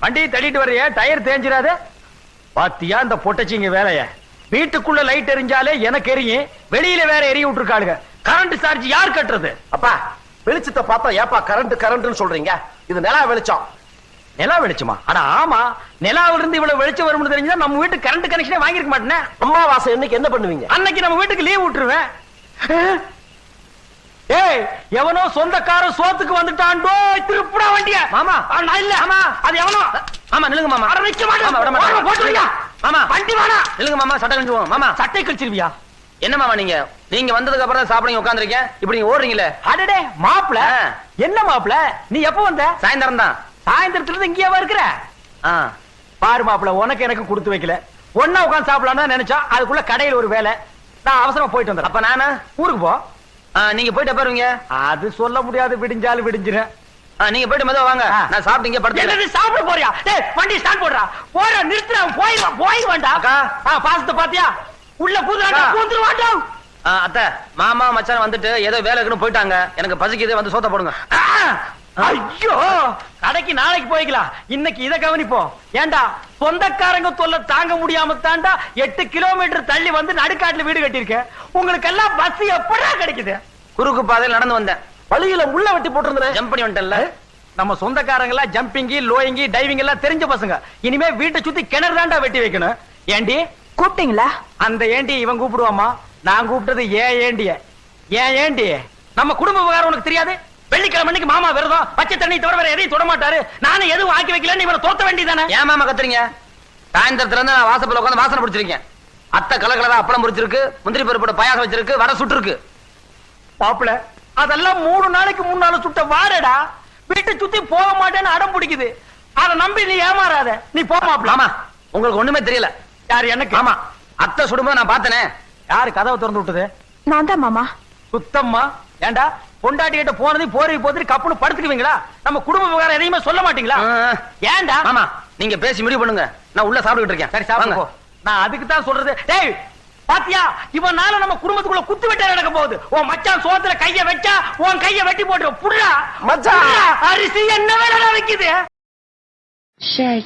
வண்டியை தள்ளிட்டு வர்றிய டயர் தேஞ்சிராத. பாத்தியா இந்த பொட்டச்சிங்க வேலைய? வீட்டுக்குள்ள லைட் எரிஞ்சாலே எனக்கு எரியும். வெளியில வேற எரிய விட்டுருக்காளுங்க. கரண்ட் சார்ஜ் யார் கட்டுறது? அப்பா வெளிச்சத்தை பார்த்தா ஏப்பா கரண்ட் கரண்ட்னு சொல்றீங்க? இது நிலா வெளிச்சம். நிலா வெளிச்சமா? அட ஆமா. நிலாவில இருந்து இவ்வளவு வெளிச்சம் வரும்னு தெரிஞ்சா நம்ம வீட்டு கரண்ட் கனெக்ஷனே வாங்கிருக்க மாட்டேனே. அம்மாவாசை இன்னைக்கு என்ன பண்ணுவீங்க? அன்னைக்கு நம்ம வீட்டுக்கு லீவ் விட்டுருவேன். ஏய் எவனோ சொந்தக்காரன் சோத்துக்கு வந்துட்டான்டோ திருப்புடா வண்டிய. மாமா. நான் இல்ல. மாமா. அது எவனோ? மாமா நில்லுங்க மாமா. அட நிக்க மாட்டேன். விட மாட்டேன். போடா, போட்டுருங்க. மாமா. வண்டி வேணா நில்லுங்க மாமா. சட்டை கழிச்சுவோம் மாமா. சட்டை கழிச்சிருவியா? என்ன மாமா நீங்க? நீங்க வந்ததுக்கு அப்புறம் தான் சாப்பிடுங்க உட்காந்துருக்கேன் இப்படி நீங்க ஓடுறீங்களே? அடடே மாப்பிள. என்ன மாப்பிள? நீ எப்ப வந்த? சாயந்தரம் தான். சாயந்தரத்துல இருந்து இங்கேயேவா இருக்கிற? பாரு மாப்பிள உனக்கு எனக்கு கொடுத்து வைக்கல. ஒன்னா உட்கார்ந்து சாப்பிடலாம்னு நினைச்சா அதுக்குள்ள கடையில ஒரு வேலை. நான் அவசரமா போயிட்டு வந்துடுறேன். அப்ப நானு? ஊருக்கு போ. நீங்க போயிட்டு எப்ப வருவீங்க? அது சொல்ல முடியாது விடிஞ்சாலும் விடிஞ்சிரும் நீங்க போயிட்டு மெதுவா வாங்க. நான் சாப்பிட்டு இங்க படுத்து சாப்பிட போறியா? டேய் வண்டி ஸ்டார்ட் போடுறா. போற நிறுத்துறா போயிடுவா போயிடுவான்டா அக்கா. ஆ பாசத்தை பாத்தியா? உள்ள பூந்துறாடா அக்கா. பூந்துருவான்டா அத்தை மாமா மச்சான் வந்துட்டு ஏதோ வேலை இருக்குன்னு போயிட்டாங்க. எனக்கு பசிக்குது வந்து சோத்த போடுங்க! ஐயோ! கடைக்கு நாளைக்கு போய்க்கலாம். இன்னைக்கு இத கவனிப்போம். ஏண்டா சொந்தக்காரங்க தொல்லை தாங்க முடியாம தாண்டா எட்டு கிலோமீட்டர் தள்ளி வந்து நடுக்காட்டுல வீடு கட்டியிருக்கேன். உங்களுக்கு எல்லாம் பஸ் எப்படா கிடைக்குது? குறுக்கு பாதையில் நடந்து வந்தேன். வழியில முள்ள வெட்டி போட்டிருந்தேன். ஜம்ப் பண்ணி வந்துட்டேன்ல. நம்ம சொந்தக்காரங்க எல்லாம் ஜம்பிங்கி லோயிங்கி டைவிங் எல்லாம் தெரிஞ்ச பசங்க. இனிமே வீட்டை சுத்தி கிணறு தாண்டா வெட்டி வைக்கணும். ஏண்டி? கூப்பிட்டீங்களா? அந்த ஏண்டி இவன் கூப்பிடுவாமா நான் கூப்பிட்டது ஏன் ஏண்டிய? ஏன் ஏண்டி நம்ம குடும்ப விவகாரம் உனக்கு தெரியாது? வெள்ளிக்கிழமை அன்னைக்கு மாமா விரதம். பச்சை தண்ணி தவிர வேற எதையும் தொட மாட்டாரு நானும் எதுவும் ஆக்கி வைக்கலன்னு இவனை தோத்த வேண்டியதானே ஏன் மாமா கத்துறீங்க? சாயந்தரத்துல இருந்து நான் வாசப்பல உட்காந்து வாசனை பிடிச்சிருக்கேன். அத்தை கலரா அப்பளம் பிடிச்சிருக்கு முந்திரி பருப்போட பாயாசம் வச்சிருக்கு வர சுட்டு மாப்பிள அதெல்லாம் மூணு நாளைக்கு முன்னால சுட்ட வாடடா. வீட்டை சுத்தி போக மாட்டேன்னு அடம் பிடிக்குது. அத நம்பி நீ ஏமாறாத. நீ போ மாப்பிள. உங்களுக்கு ஒண்ணுமே தெரியல. யார் எனக்கு? ஆமா அத்தை சுடும்போது நான் பார்த்தனே. யாரு கதவை திறந்து விட்டது? நான் தான் மாமா. சுத்தம்மா. ஏண்டா பொண்டாட்டி கிட்ட போனது போறி போத்துட்டு கப்புன்னு படுத்துக்குவீங்களா? நம்ம குடும்ப விவகாரம் எதையுமே சொல்ல மாட்டீங்களா? ஏண்டா? மாமா நீங்க பேசி முடிவு பண்ணுங்க. நான் உள்ள சாப்பிட்டுட்டு இருக்கேன். சரி சாப்பிடு போ. நான் அதுக்கு தான் சொல்றது. டேய் பாத்தியா? இவனால நம்ம குடும்பத்துக்குள்ள குத்து வெட்ட நடக்க போகுது. உன் மச்சான் சோத்துல கைய வச்சா உன் கைய வெட்டி போட்டு புடுறா. மச்சான். அரிசி என்ன வேலை வைக்குது? ஷேர்